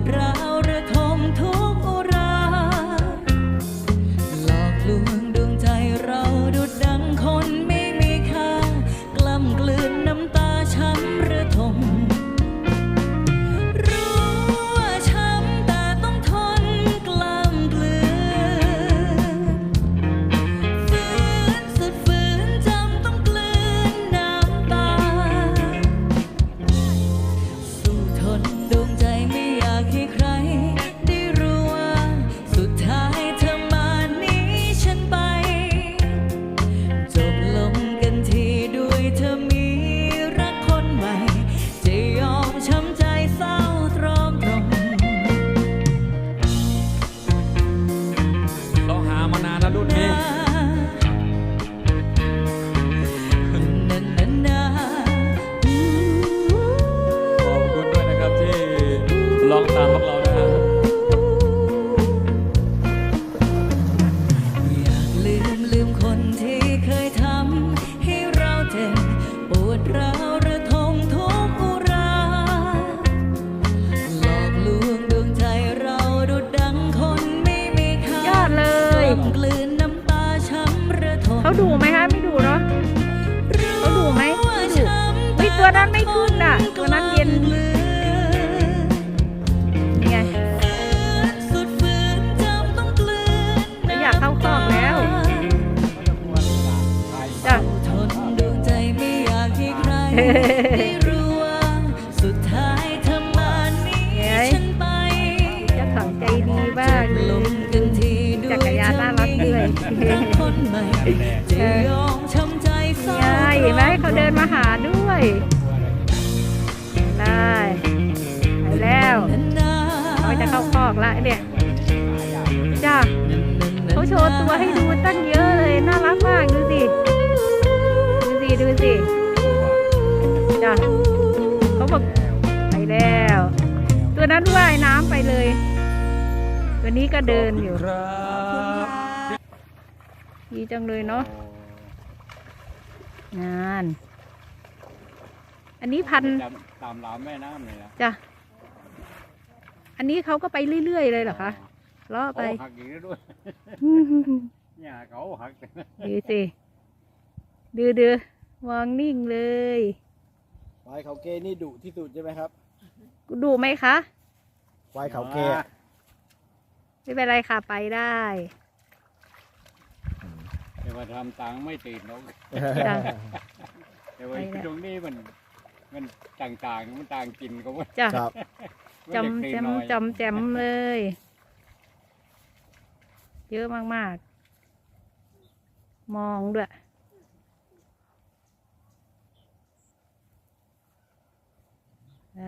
ดร้าว ตองตามพวกเรานะฮะอยากลืมลืมคนที่เคยทำให้เราเจ็บปวดร้าวระทมทุกข์อุรา หลอกลวงดวงใจเราดุดดังคนไม่มีค่ายอดเลย กลืนน้ำตาช้ำระทม เขาดูไหมคะไม่ ได้รู้ว่าสุดท้ายเธอมานี้ฉันไปเจะของใจดีบ้างเลลยงกันทีด้วยจักรยานน่ารักด้วยรักคนใหม่จะยอมช้ำใจเศร้า ยายเห็นไหมเขาเดินมาหาด้วยได้ไปแล้วเขาจะเข้าคอกละเนี่ยจ้าเขาโชว์ตัวให้ดูตั้งเยอะ แล้ว ตัวนั้นว่ายน้ำไปเลย ตัวนี้ก็เดินอยู่ครับดีจังเลยเนาะงานอันนี้พันธุ์ตามตามรามแม่น้ำเลยนะจ้ะอันนี้เขาก็ไปเรื่อยๆเลยเหรอคะล้อไปเขาหักอีกแล้วด้วยเนี่ยเขาหักดูสิดูดูมองนิ่งเลยควายเขาเกย์นี่ดุที่สุดใช่ไหมครับ ดูไหมคะควายเขาเกย์อะไม่เป็นไรค่ะไปได้แต่ว่าทำตังค์ไม่ติดหรอกจ้ะแต่ว่าไปแล้วตรงนี้มันมันต่างๆมันต่างกินก็ว่าจ้ะครับจำแจมจำแจมเลย เยอะมากๆ มองด้วย ได้